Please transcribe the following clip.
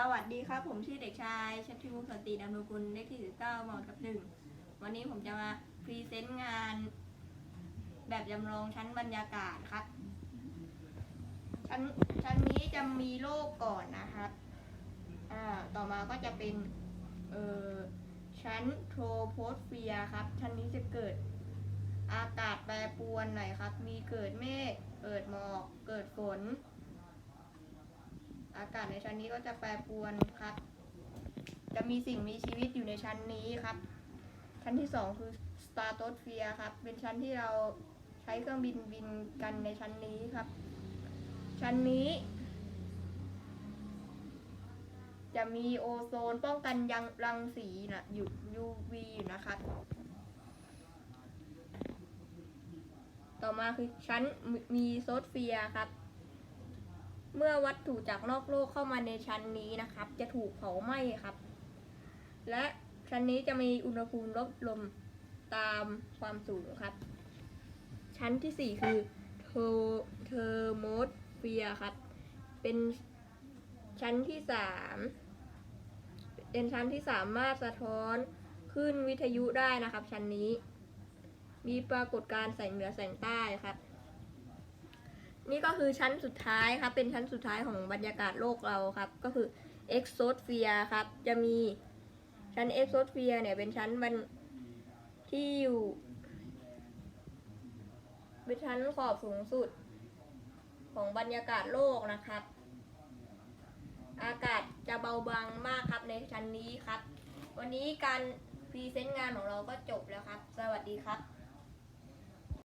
สวัสดีครับ ผมชื่อเด็กชายชัชวุฒิสนติดำรงกุลเลขที่19หมวดกับหนึ่งวันนี้ผมจะมาพรีเซนต์งาน แบบจำลองชั้นบรรยากาศครับ ชั้นชั้นนี้จะมีโลกก่อนนะครับอ่าต่อมาก็จะเป็นเอ่อชั้นโทรโพสเฟียครับ ชั้นนี้จะเกิดอากาศแปรปรวนหน่อยครับ มีเกิดเมฆเกิดหมอก เกิดฝน อากาศในชั้นนี้ก็จะแปรปรวนครับ จะมีสิ่งมีชีวิตอยู่ในชั้นนี้ครับ ชั้นที่สองคือ Stratosphere ครับ เป็นชั้นที่เราใช้เครื่องบินบินกันในชั้นนี้ครับ ชั้นนี้ จะมีโอโซนป้องกันยังรังสีนะอยู่ UV อยู่นะครับต่อมาคือชั้นมีโซเฟียครับ เมื่อวัตถุจากนอกโลกเข้ามาในชั้นนี้นะครับ จะถูกเผาไหม้ครับ และชั้นนี้จะมีอุณหภูมิลดลงตามความสูงครับ ชั้นที่สี่คือเทอร์เทอร์โมสเฟียครับ เป็นชั้นที่สามเป็นชั้นที่สามารถสะท้อนขึ้นวิทยุได้นะครับ ชั้นนี้ มีปรากฏการณ์แสงเหนือแสงใต้ครับ นี่ก็คือชั้นสุดท้ายครับ เป็นชั้นสุดท้ายของบรรยากาศโลกเราครับ ก็คือ exosphere ครับ จะมีชั้น exosphere เนี่ยเป็นชั้นบรรที่อยู่เป็นชั้นขอบสูงสุดของบรรยากาศโลกนะครับ อากาศจะเบาบางมากครับในชั้นนี้ครับ วันนี้การพรีเซนต์งานของเราก็จบแล้วครับ สวัสดีครับ